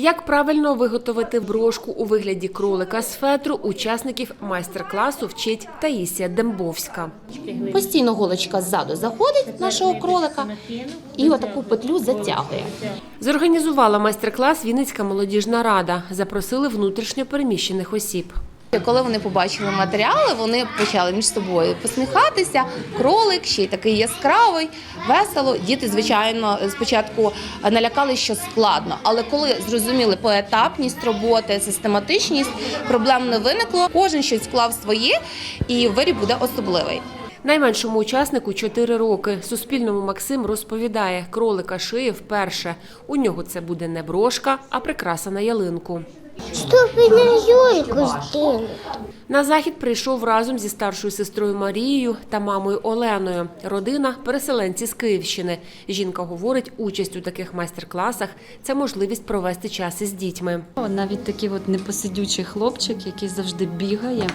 Як правильно виготовити брошку у вигляді кролика з фетру, учасників майстер-класу вчить Таїсія Дембовська. Постійно голочка ззаду заходить нашого кролика і отаку петлю затягує. Зорганізувала майстер-клас Вінницька молодіжна рада. Запросили внутрішньо переміщених осіб. Коли вони побачили матеріали, вони почали між собою посміхатися. Кролик ще й такий яскравий, весело. Діти, звичайно, спочатку налякали, що складно, але коли зрозуміли поетапність роботи, систематичність, проблем не виникло. Кожен щось вклав своє, і виріб буде особливий. Найменшому учаснику 4 роки. Суспільному Максим розповідає, кролика шиє вперше. У нього це буде не брошка, а прикраса на ялинку. Щоб і на Юльку зділити. На захід прийшов разом зі старшою сестрою Марією та мамою Оленою. Родина переселенці з Київщини. Жінка говорить, участь у таких майстер-класах це можливість провести час із дітьми. Навіть такий от непосидючий хлопчик, який завжди бігає,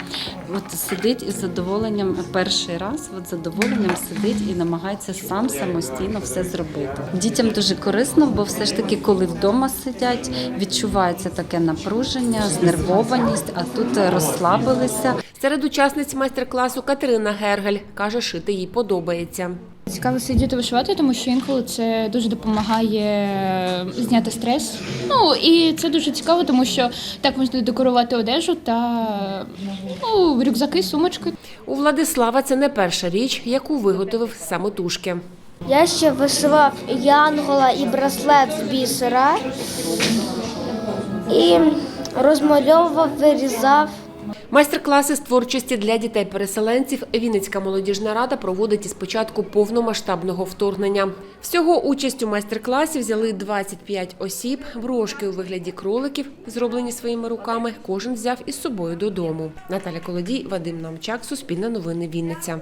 от сидить із задоволенням перший раз, от задоволенням сидить і намагається сам самостійно все зробити. Дітям дуже корисно, бо все ж таки, коли вдома сидять, відчувається таке напруження, знервованість, а тут розслабилися. Серед учасниць майстер-класу Катерина Гергель каже, шити їй подобається. Цікаво сидіти вишивати, тому що інколи це дуже допомагає зняти стрес. Ну і це дуже цікаво, тому що так можна декорувати одежу та ну, рюкзаки, сумочки. У Владислава це не перша річ, яку виготовив самотужки. Я ще вишивав янгола і браслет з бісера і розмальовував, вирізав. Майстер-класи з творчості для дітей-переселенців Вінницька молодіжна рада проводить із початку повномасштабного вторгнення. Всього участь у майстер-класі взяли 25 осіб. Брошки у вигляді кроликів, зроблені своїми руками, кожен взяв із собою додому. Наталя Колодій, Вадим Намчак, Суспільне новини Вінниця.